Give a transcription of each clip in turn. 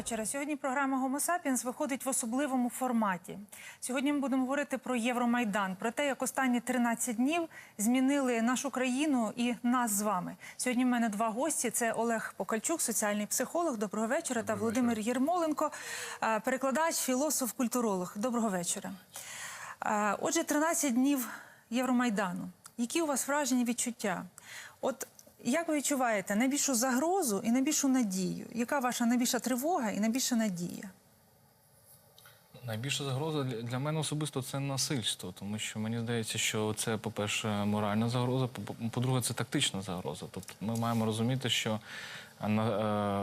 вечора. Сьогодні програма Homo Sapiens виходить в особливому форматі. Сьогодні ми будемо говорити про Євромайдан, про те, як останні 13 днів змінили нашу країну і нас з вами. Сьогодні в мене два гості: це Олег Покальчук, соціальний психолог. Доброго вечора, та Володимир Єрмоленко, е, перекладач, філософ, культуролог. Доброго вечора. Е, Отже, 13 днів Євромайдану. Які у вас враження відчуття? От як ви відчуваєте найбільшу загрозу і найбільшу надію? Яка ваша найбільша тривога і найбільша надія? Найбільша загроза для мене особисто це насильство, тому що мені здається, що це, по-перше, моральна загроза, по- по-друге, це тактична загроза. Тобто ми маємо розуміти, що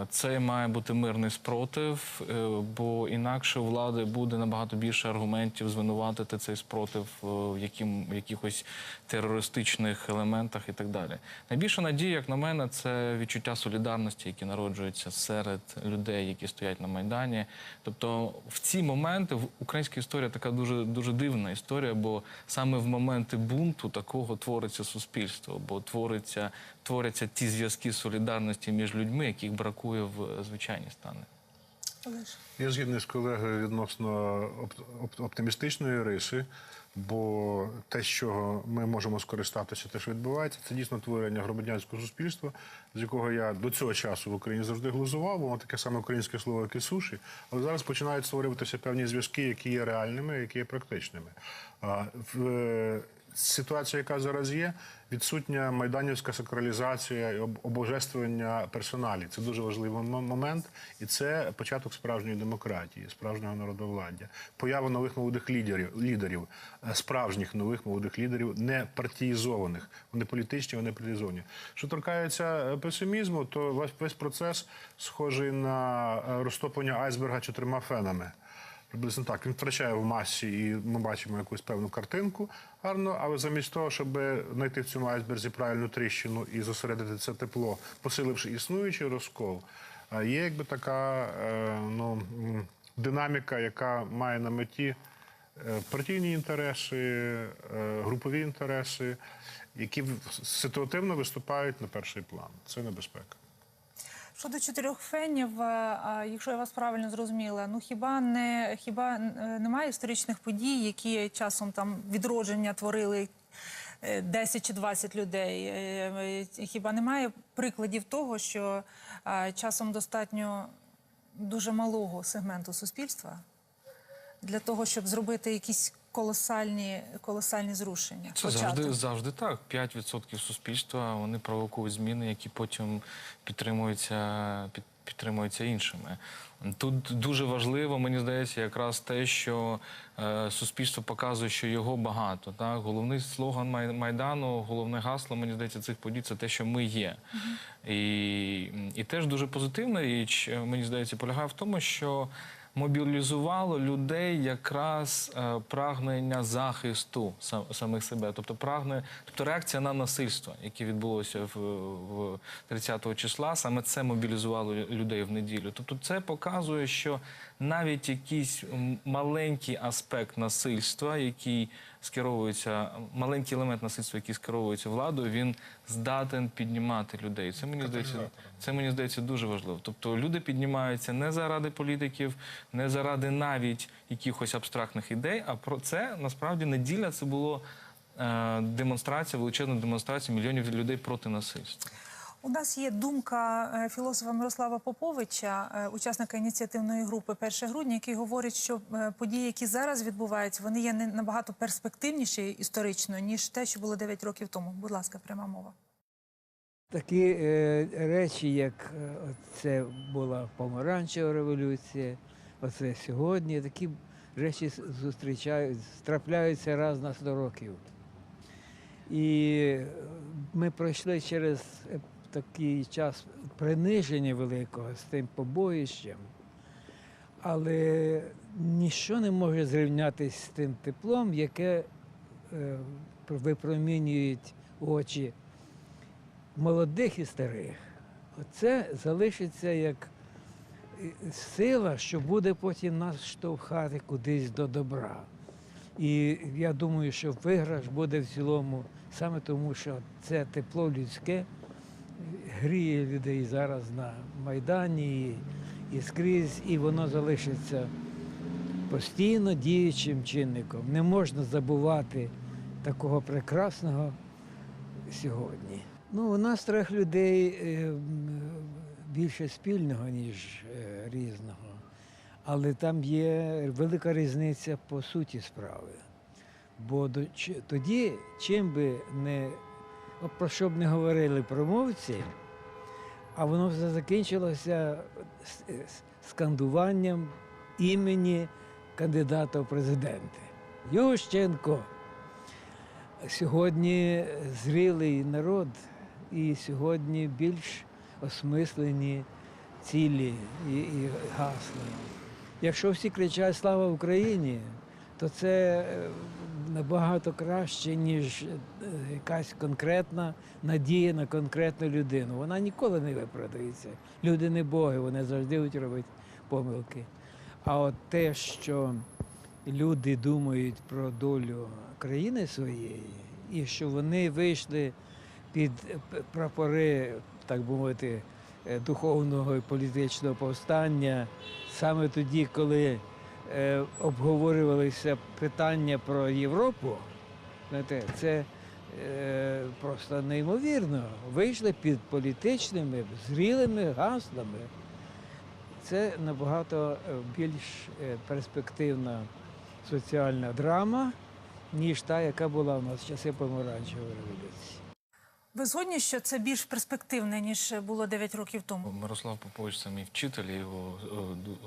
це має бути мирний спротив, е, бо інакше у влади буде набагато більше аргументів звинуватити цей спротив е, в якихось терористичних елементах і так далі. Найбільша надія, як на мене, це відчуття солідарності, які народжуються серед людей, які стоять на майдані. Тобто, в ці моменти в українська історія така дуже дивна історія, бо саме в моменти бунту такого твориться суспільство, бо твориться творяться ті зв'язки солідарності між людьми, яких бракує в звичайні стани. Я згідний з колегою відносно оп- оп- оптимістичної риси, бо те, що ми можемо скористатися, те, що відбувається, це дійсно творення громадянського суспільства, з якого я до цього часу в Україні завжди глузував, воно таке саме українське слово, як і суші. Але зараз починають створюватися певні зв'язки, які є реальними, які є практичними. А, е, Ситуація, яка зараз є, відсутня майданівська сакралізація і об- обожествлення персоналі. Це дуже важливий мо- момент, і це початок справжньої демократії, справжнього народовладдя, поява нових молодих лідерів, лідерів, е, справжніх нових молодих лідерів, не партіїзованих. Вони політичні, вони політизовані. Що торкається е, песимізму, то весь процес схожий на е, розтоплення айсберга чотирма фенами. Приблизно так. Він втрачає в масі, і ми бачимо якусь певну картинку гарно, але замість того, щоб знайти в цьому айсберзі правильну тріщину і зосередити це тепло, посиливши існуючий розкол, а є якби така е, ну, динаміка, яка має на меті е, партійні інтереси, е, групові інтереси, які ситуативно виступають на перший план. Це небезпека. Щодо чотирьох фенів, е, якщо я вас правильно зрозуміла, ну хіба не хіба е, немає історичних подій, які часом там відродження творили е, 10 чи 20 людей? Е, е, Хіба немає прикладів того, що е, часом достатньо дуже малого сегменту суспільства для того, щоб зробити якісь колосальні, колосальні зрушення? Це завжди завжди так. 5% суспільства вони провокують зміни, які потім підтримуються під, підтримуються іншими. Тут дуже важливо, мені здається, якраз те, що е, суспільство показує, що його багато. Так? Головний слоган майдану, головне гасло, мені здається, цих подій це те, що ми є. І, і теж дуже позитивна річ, мені здається, полягає в тому, що мобілізувало людей якраз е, прагнення захисту сам, самих себе, тобто прагне, тобто реакція на насильство, яке відбулося в, в 30 числа, саме це мобілізувало людей в неділю. Тобто, це показує, що навіть якийсь маленький аспект насильства, який скеровується, маленький елемент насильства, який скеровується владою, він здатен піднімати людей. Це мені здається, це мені здається дуже важливо. Тобто люди піднімаються не заради політиків, не заради навіть якихось абстрактних ідей. А про це насправді неділя це було е, демонстрація, величезна демонстрація мільйонів людей проти насильства. У нас є думка е, філософа Мирослава Поповича, е, учасника ініціативної групи 1 грудня, який говорить, що е, події, які зараз відбуваються, вони є набагато перспективніші історично, ніж те, що було 9 років тому. Будь ласка, пряма мова. Такі речі, як це була помаранчева революція, оце сьогодні, такі речі с- зустрічають, трапляються раз на 100 років. І ми пройшли через такий час приниження великого з тим побоїщем, але ніщо не може зрівнятися з тим теплом, яке е, випромінюють очі молодих і старих. Оце залишиться як е, сила, що буде потім нас штовхати кудись до добра. І я думаю, що виграш буде в цілому саме тому, що це тепло людське гріє людей зараз на Майдані. І, скрізь, і воно залишиться постійно діючим чинником. Не можна забувати такого прекрасного сьогодні. Ну, у нас трьох людей е, більше спільного, ніж е, різного. Але там є велика різниця по суті справи. Бо тоді, чим би не про що б не говорили промовці, а воно все закінчилося скандуванням імені кандидата в президенти. Ющенко. Сьогодні зрілий народ і сьогодні більш осмислені цілі і, і гасла. Якщо всі кричать Слава Україні, то це е, набагато краще, ніж е, якась конкретна надія на конкретну людину. Вона ніколи не виправдається. Люди не боги, вони завжди будуть робити помилки. А от те, що люди думають про долю країни своєї, і що вони вийшли під прапори, так би мовити, е, духовного і політичного повстання саме тоді, коли е, обговорювалися питання про Європу, знаєте, це е, просто неймовірно. Вийшли під політичними зрілими гаслами. Це набагато е, більш е, перспективна соціальна драма, ніж та, яка була у нас в часи помаранчевої революції. Ви згодні, що це більш перспективне, ніж було 9 років тому? Мирослав Попович це мій вчитель, я його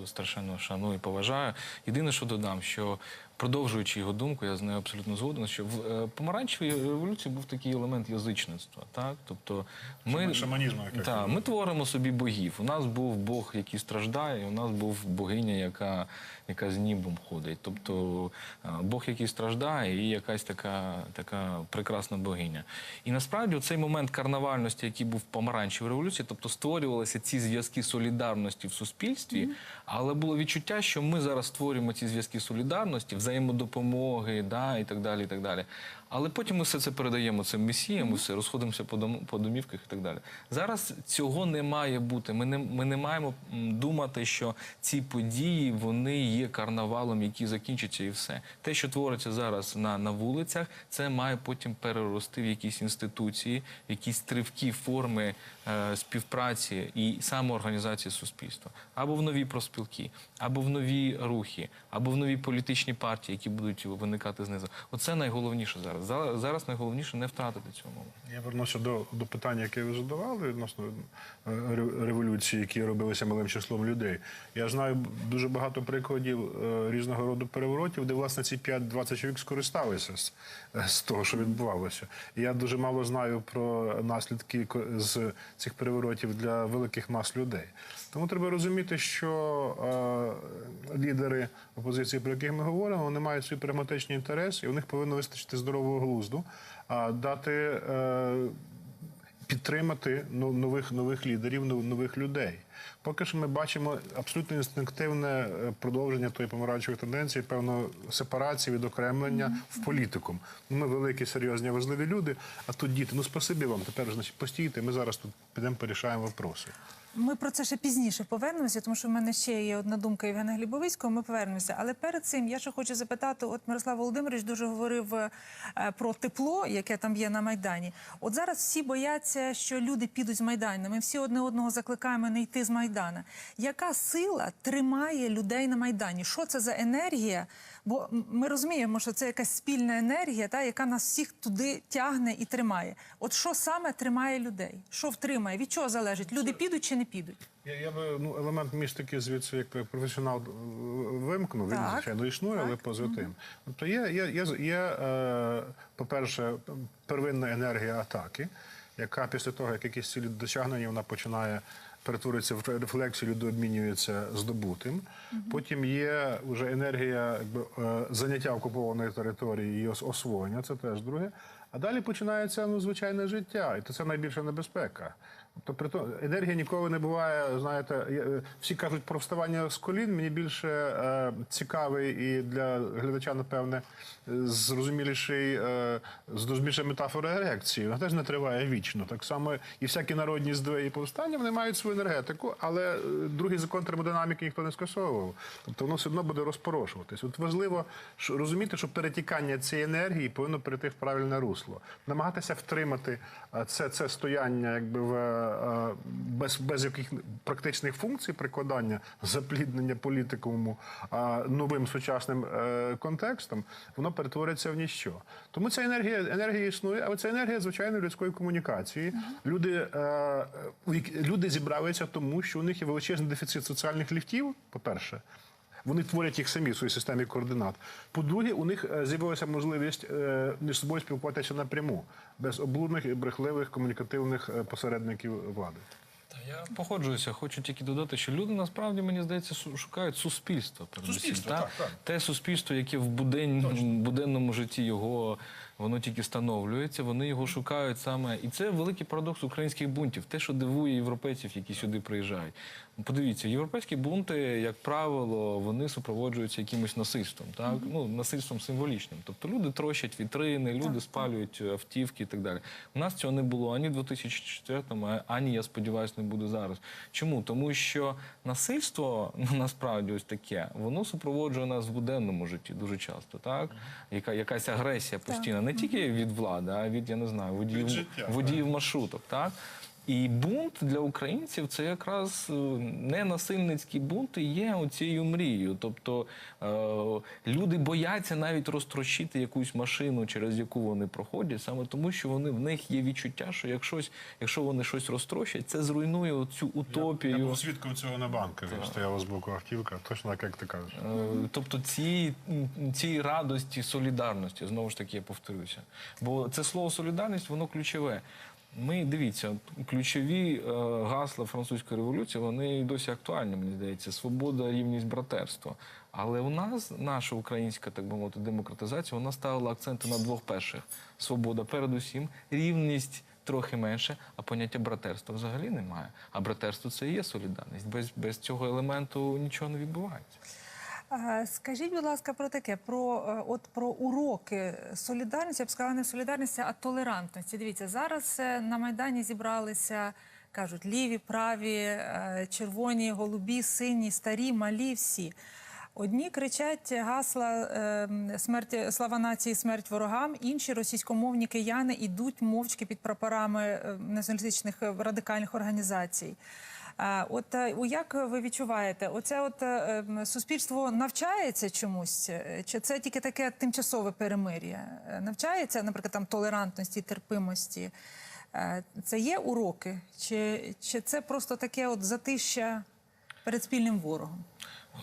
е, страшенно шаную і поважаю. Єдине, що додам, що продовжуючи його думку, я з нею абсолютно згоден, що в е, помаранчевій революції був такий елемент язичництва. Так? Тобто ми, Шаманізму, та, ми творимо собі богів. У нас був Бог, який страждає, і у нас був богиня, яка, яка з нібом ходить. Тобто е, Бог, який страждає, і якась така, така прекрасна богиня. І насправді цей момент карнавальності, який був в помаранчевій революції, тобто створювалися ці зв'язки солідарності в суспільстві, але було відчуття, що ми зараз створюємо ці зв'язки солідарності, взаємодопомоги, да, і так далі. І так далі. Але потім ми все це передаємо цим месіям, ми все розходимося по, дом, по домівках і так далі. Зараз цього не має бути. Ми не, ми не маємо думати, що ці події вони є карнавалом, який закінчиться, і все. Те, що твориться зараз на, на вулицях, це має потім перерости в якісь інституції, якісь тривкі форми е, співпраці і самоорганізації суспільства, або в нові проспілки, або в нові рухи, або в нові політичні партії, які будуть виникати знизу. Оце найголовніше зараз. Зараз, найголовніше не втратити цього моменту. Я вернуся до, до питання, яке ви задавали відносно е, революції, які робилися малим числом людей. Я знаю дуже багато прикладів е, різного роду переворотів, де власне ці 5-20 чоловік скористалися з, е, з того, що відбувалося. І я дуже мало знаю про наслідки з цих переворотів для великих мас людей. Тому треба розуміти, що е, лідери опозиції, про яких ми говоримо, вони мають свій прагматичний інтерес, і у них повинно вистачити здорового глузду, а дати. Е, підтримати ну, нових нових лідерів, нов- нових людей. Поки що ми бачимо абсолютно інстинктивне е, продовження тої помаранчевої тенденції, певно, сепарації, відокремлення в політикум. Ну, Ми великі, серйозні, важливі люди, а тут діти. Ну, спасибі вам. Тепер значить постійте. Ми зараз тут підемо порішаємо вопроси. Ми про це ще пізніше повернемося, тому що в мене ще є одна думка Євгена Глібовицького. Ми повернемося. Але перед цим я ще хочу запитати: от Мирослав Володимирович дуже говорив е, про тепло, яке там є на майдані. От зараз всі бояться, що люди підуть з майдану. Ми всі одне одного закликаємо не йти з майдана. Яка сила тримає людей на майдані? Що це за енергія? Бо ми розуміємо, що це якась спільна енергія, та яка нас всіх туди тягне і тримає. От що саме тримає людей? Що втримає? Від чого залежить? Люди підуть чи не підуть? Я, я би ну, елемент містики звідси як професіонал е, вимкнув. Він Так. звичайно існує, але Так. поза тим. Тобто є, є, є, є е, по-перше, первинна енергія атаки, яка після того, як якісь цілі досягнені, вона починає перетворюється в рефлексію, люди обмінюються здобутим. Потім є вже енергія якби, е, заняття окупованої території і освоєння, це теж друге. А далі починається ну, звичайне життя, і це найбільша небезпека. Тобто, енергія ніколи не буває. Знаєте, е, всі кажуть про вставання з колін. Мені більше е, цікавий і для глядача, напевне, зрозуміліший, е, зрозуміліша метафора ерекції. Вона теж не триває вічно. Так само і всякі народні і повстання вони мають свою енергетику, але е, другий закон термодинаміки ніхто не скасовував. Тобто воно все одно буде розпорошуватись. От важливо розуміти, що перетікання цієї енергії повинно перейти в правильне русло. Намагатися втримати е, це, це стояння якби в, без, без яких практичних функцій прикладання, запліднення політикуму новим сучасним е, контекстом, воно перетвориться в ніщо. Тому ця енергія, енергія існує, але це енергія звичайно людської комунікації. Люди, е, люди зібралися тому, що у них є величезний дефіцит соціальних ліфтів, по-перше. Вони творять їх самі в своїй системі координат. По-друге, у них е, з'явилася можливість е, між собою спілкуватися напряму, без облудних і брехливих комунікативних е, посередників влади. Та я погоджуюся. Хочу тільки додати, що люди насправді мені здається шукають суспільство. передусім, Суспільство, так? Те суспільство, яке в буденному житті його воно тільки становлюється. Вони його шукають саме, і це великий парадокс українських бунтів. Те, що дивує європейців, які сюди приїжджають. Подивіться, європейські бунти, як правило, вони супроводжуються якимось насильством, так ну насильством символічним. Тобто люди трощать вітрини, люди спалюють автівки і так далі. У нас цього не було ані в 2004-му, а- ані я сподіваюся, не буде зараз. Чому? Тому що насильство насправді ось таке, воно супроводжує нас в буденному житті дуже часто, так яка якась агресія постійна, не тільки від влади, а від я не знаю, водіїв, водіїв маршруток, так. І бунт для українців це якраз е, не насильницький бунт і є оцією мрією. Тобто е, люди бояться навіть розтрощити якусь машину, через яку вони проходять, саме тому, що вони в них є відчуття, що якщо, якщо вони щось розтрощать, це зруйнує цю утопію. Я був свідком цього на банку. Стояла з боку автівка, точно так, як ти кажеш. Е, Тобто ці, ці радості солідарності, знову ж таки, я повторюся. Бо це слово солідарність, воно ключове. Ми дивіться, ключові е, гасла французької революції, вони досі актуальні, мені здається. Свобода, рівність, братерство. Але у нас наша українська, так би мовити, демократизація, вона ставила акценти на двох перших: свобода, передусім, рівність. Трохи менше, а поняття братерства взагалі немає. А братерство це і є солідарність. Без, без цього елементу нічого не відбувається. Скажіть, будь ласка, про таке, про, е, от, про уроки солідарності, я б сказала, не солідарності, а толерантності. Дивіться, зараз е, на Майдані зібралися, кажуть, ліві, праві, е, червоні, голубі, сині, старі, малі, всі. Одні кричать гасла смерті слава нації, смерть ворогам. Інші російськомовні кияни йдуть мовчки під прапорами націоналістичних радикальних організацій. От е, як ви відчуваєте, оце от е, суспільство навчається чомусь? Е, Чи це тільки таке тимчасове перемир'я? Навчається, наприклад, там толерантності, терпимості? Це є уроки? Чи, чи це просто таке от затища перед спільним ворогом?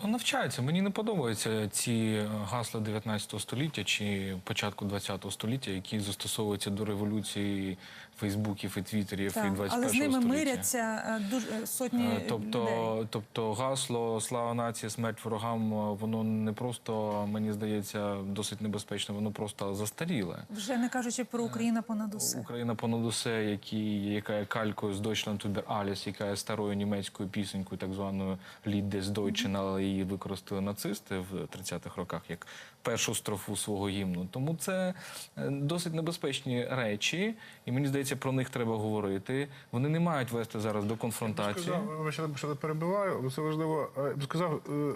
Навчаються. Мені не подобаються ці гасла 19 століття чи початку 20 століття, які застосовуються до революції Фейсбуків і Твіттерів і Так, 21 але з ними століття. миряться е, дуже е, сотні Е, людей. Тобто, тобто гасло слава нації, смерть ворогам, воно не просто, мені здається, досить небезпечне, воно просто застаріле. Вже не кажучи про Україна понад усе. Україна понад усе, які, яка є калькою з Deutschland über alles, яка є старою німецькою пісенькою, так званою Lied des Deutschen, але її використали нацисти в 30-х роках як першу строфу свого гімну. Тому це досить небезпечні речі, і мені здається, про них треба говорити. Вони не мають вести зараз до конфронтації. Сказав, вибачте, що я перебиваю, але це важливо. Е, Я б сказав е,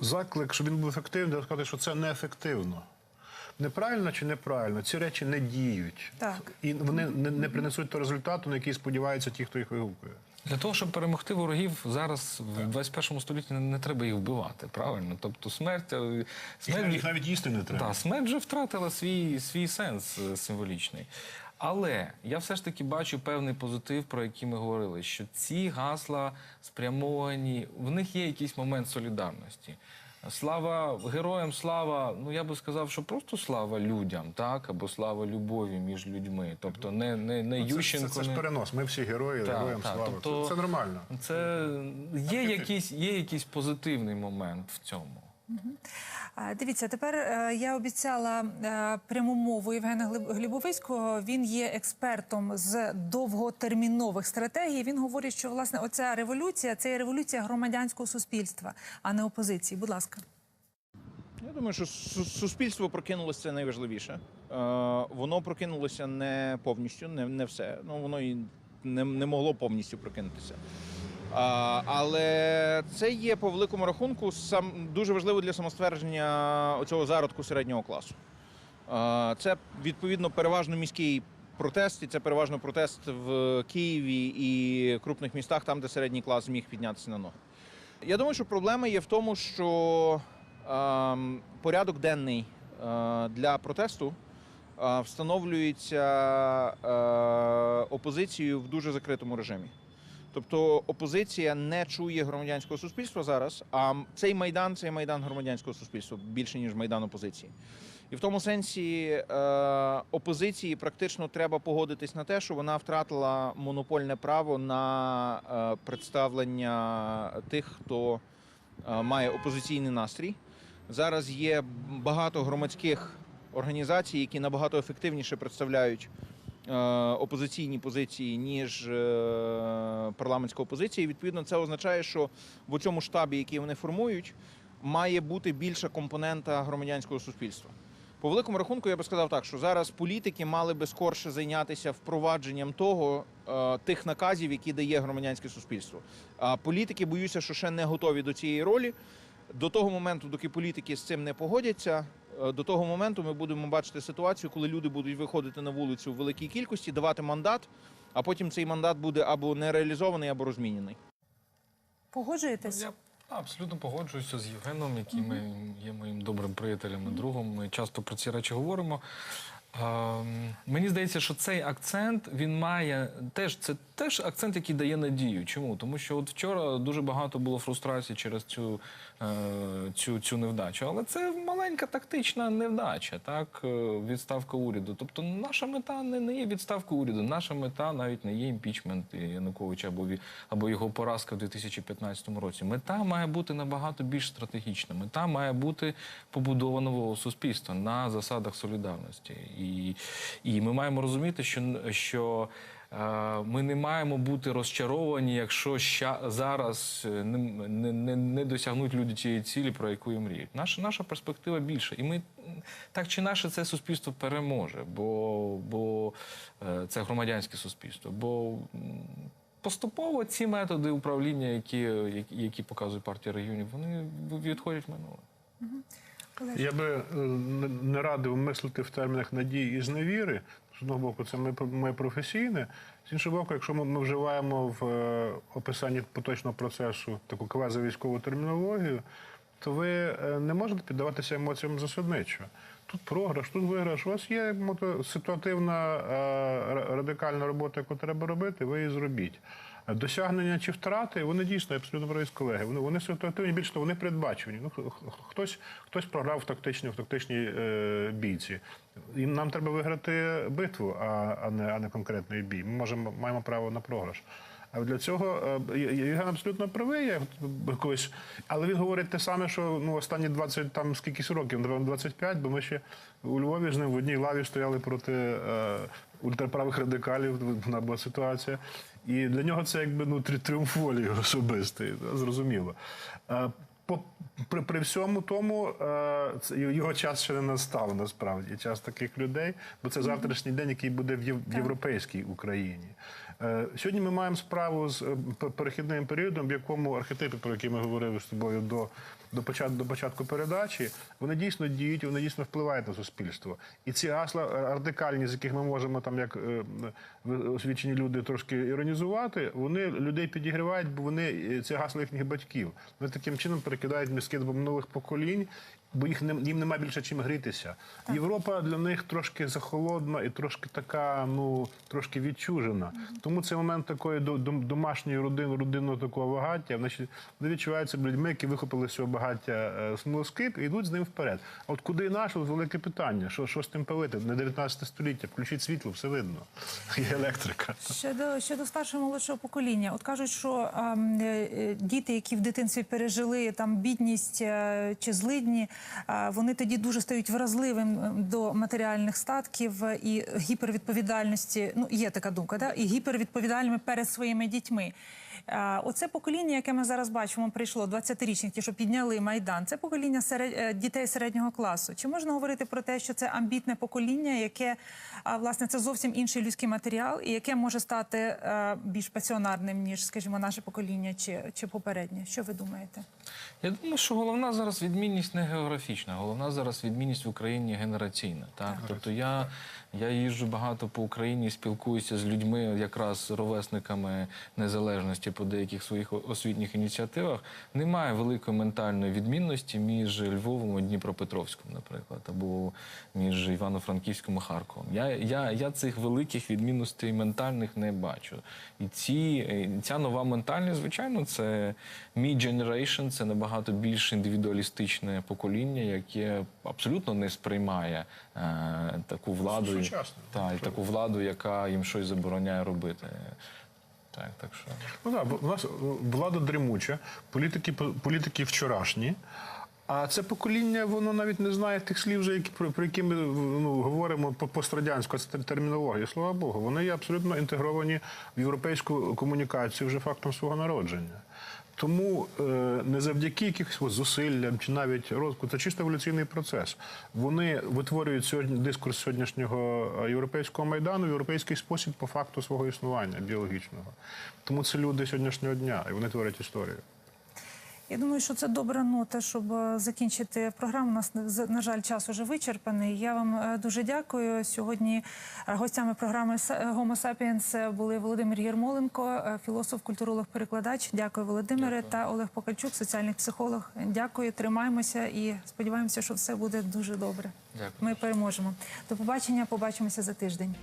заклик, щоб він був ефективним, треба сказати, що це неефективно. Неправильно чи неправильно, ці речі не діють. Так. І вони не, не принесуть того результату, на який сподіваються ті, хто їх вигукує. Для того, щоб перемогти ворогів, зараз в 21 столітті не, не треба їх вбивати, правильно? Тобто смерть, е, смерть їх навіть їсти не треба. Так, смерть вже втратила свій, свій сенс символічний. Але я все ж таки бачу певний позитив, про який ми говорили, що ці гасла спрямовані, в них є якийсь момент солідарності. Слава героям, слава, ну я би сказав, що просто слава людям, так, або слава любові між людьми. Тобто не, не, не Ну, Це, це, Ющенко. це ж перенос. Ми всі герої, Так, героям так, слава. тобто- Це, це нормально. Це є якийсь, є якийсь позитивний момент в цьому. А, Дивіться, тепер е, я обіцяла е, пряму мову Євгена Глібовицького. Він є експертом з довготермінових стратегій. Він говорить, що власне оця революція це є революція громадянського суспільства, а не опозиції. Будь ласка. Я думаю, що суспільство прокинулося найважливіше. Е, воно прокинулося не повністю, не, все. Ну воно і не могло повністю прокинутися. Але це є по великому рахунку сам дуже важливо для самоствердження цього зародку середнього класу. Це відповідно переважно міський протест, і це переважно протест в Києві і крупних містах, там, де середній клас зміг піднятися на ноги. Я думаю, що проблема є в тому, що порядок денний для протесту встановлюється опозицією в дуже закритому режимі. Тобто опозиція не чує громадянського суспільства зараз, а цей майдан це майдан громадянського суспільства більше ніж майдан опозиції. І в тому сенсі е, опозиції практично треба погодитись на те, що вона втратила монопольне право на е, представлення тих, хто е, має опозиційний настрій. Зараз є багато громадських організацій, які набагато ефективніше представляють опозиційні позиції, ніж е, парламентська опозиція. І відповідно це означає, що в цьому штабі, який вони формують, має бути більша компонента громадянського суспільства. По великому рахунку я би сказав так, що зараз політики мали би скорше зайнятися впровадженням того е, тих наказів, які дає громадянське суспільство. А політики боюся, що ще не готові до цієї ролі. До того моменту, доки політики з цим не погодяться, е, до того моменту ми будемо бачити ситуацію, коли люди будуть виходити на вулицю в великій кількості, давати мандат, а потім цей мандат буде або не реалізований, або розмінений. Погоджуєтесь? Я абсолютно погоджуюся з Євгеном, який ми є моїм добрим приятелем і другом. Ми часто про ці речі говоримо. Ем, мені здається, що цей акцент він має теж це теж акцент, який дає надію. Чому? Тому що от вчора дуже багато було фрустрацій через цю, е, цю, цю невдачу. Але це маленька тактична невдача, так е, відставка уряду. Тобто, наша мета не, не є відставка уряду. Наша мета навіть не є імпічмент Януковича або або його поразка в 2015 році. Мета має бути набагато більш стратегічна. Мета має бути побудова нового суспільства на засадах солідарності. І, і ми маємо розуміти, що, що ми не маємо бути розчаровані, якщо ща, зараз е, не, не, не, не досягнуть люди цієї цілі, про яку і мріють. Наша, наша перспектива більша. І ми так чи інакше це суспільство переможе, бо, бо е, це громадянське суспільство. Бо поступово ці методи управління, які, які, які показує партія регіонів, вони відходять в минуле. Я би е, не- не радив мислити в термінах надії і зневіри. З одного боку, це ми, професійне. З іншого боку, якщо ми, вживаємо в е, описанні поточного процесу таку квазовійськову термінологію, то ви е, не можете піддаватися емоціям засадничо. Тут програш, тут виграш. У вас є ситуативна е, радикальна робота, яку треба робити, ви її зробіть. Досягнення чи втрати, вони дійсно я абсолютно праві з колеги. Вони, вони ситуативні, більше того, вони передбачені. Ну, хтось, хтось програв в тактичній, в тактичній е, бійці. Їм нам треба виграти битву, а, а, не, а не конкретний бій. Ми можемо, маємо право на програш. А для цього е, Євген абсолютно правий. Я колись, але він говорить те саме, що ну останні 20 там скількись років, напевно, 25, бо ми ще у Львові з ним в одній лаві стояли проти е, ультраправих радикалів. Вона була ситуація. І для нього це якби ну трі- тріумф волі особистий, да, зрозуміло. Е, по, при, при всьому тому е, це, його час ще не настав насправді. Час таких людей, бо це завтрашній день, який буде в, єв, в європейській Україні. Е, сьогодні ми маємо справу з перехідним періодом, в якому архетипи, про які ми говорили з тобою до, до, початку, до початку передачі, вони дійсно діють, вони дійсно впливають на суспільство. І ці гасла е, радикальні, з яких ми можемо там, як е, ви- освічені люди, трошки іронізувати, вони людей підігрівають, бо вони е, це гасла їхніх батьків. Вони таким чином перекидають мізки до нових поколінь. Бо їх не їм немає більше чим грітися. Європа для них трошки захолодна і трошки така, ну трошки відчужена. Тому це момент такої до- до- домашньої родини, родинного такого багаття. Вони відчуваються людьми, які вихопили з цього багаття е, смолоскип і йдуть з ним вперед. От куди наш? От велике питання. Що, що з тим палити? Не 19 століття. Включіть світло, все видно. Є електрика. Щодо щодо старшого молодшого покоління, от кажуть, що ем, е, е, діти, які в дитинстві пережили там бідність е, чи злидні, е, вони тоді дуже стають вразливим е, до матеріальних статків е, і гіпервідповідальності. Ну є така думка, да? і гіпервідповідальними перед своїми дітьми. Оце покоління, яке ми зараз бачимо, прийшло 20-річних, ті, що підняли майдан. Це покоління серед... е, дітей середнього класу. Чи можна говорити про те, що це амбітне покоління, яке власне це зовсім інший людський матеріал, і яке може стати е, більш пасіонарним ніж, скажімо, наше покоління чи, чи попереднє? Що ви думаєте? Я думаю, що головна зараз відмінність не географічна, головна зараз відмінність в Україні генераційна. Так? Тобто я, я їжджу багато по Україні, спілкуюся з людьми, якраз ровесниками незалежності по деяких своїх освітніх ініціативах. Немає великої ментальної відмінності між Львовом і Дніпропетровськом, наприклад, або між Івано-Франківським і Харковом. Я, я, я цих великих відмінностей ментальних не бачу. І ці, ця нова ментальність, звичайно, це мій generation, це набагато більш індивідуалістичне покоління, яке абсолютно не сприймає е, таку владу, Сучасне. та, і таку владу, яка їм щось забороняє робити. Так, так що. Ну так, у нас е, влада дремуча, політики, політики вчорашні. А це покоління, воно навіть не знає тих слів, вже, які, про, про які ми ну, говоримо по пострадянську це термінологія. Слава Богу, вони є абсолютно інтегровані в європейську комунікацію вже фактом свого народження. Тому е, не завдяки якихось зусиллям чи навіть розвитку, це чисто еволюційний процес. Вони витворюють сьогодні дискурс сьогоднішнього е, європейського майдану в європейський спосіб по факту свого існування біологічного. Тому це люди сьогоднішнього дня, і вони творять історію. Я думаю, що це добра нота, щоб е, закінчити програму. У нас на жаль, час уже вичерпаний. Я вам е, дуже дякую. Сьогодні е, гостями програми «Са- Homo Sapiens були Володимир Єрмоленко, філософ, культуролог, перекладач. Дякую, Володимире, та Олег Покальчук, соціальний психолог. Дякую, тримаємося і сподіваємося, що все буде дуже добре. Дякую. Ми переможемо. До побачення. Побачимося за тиждень.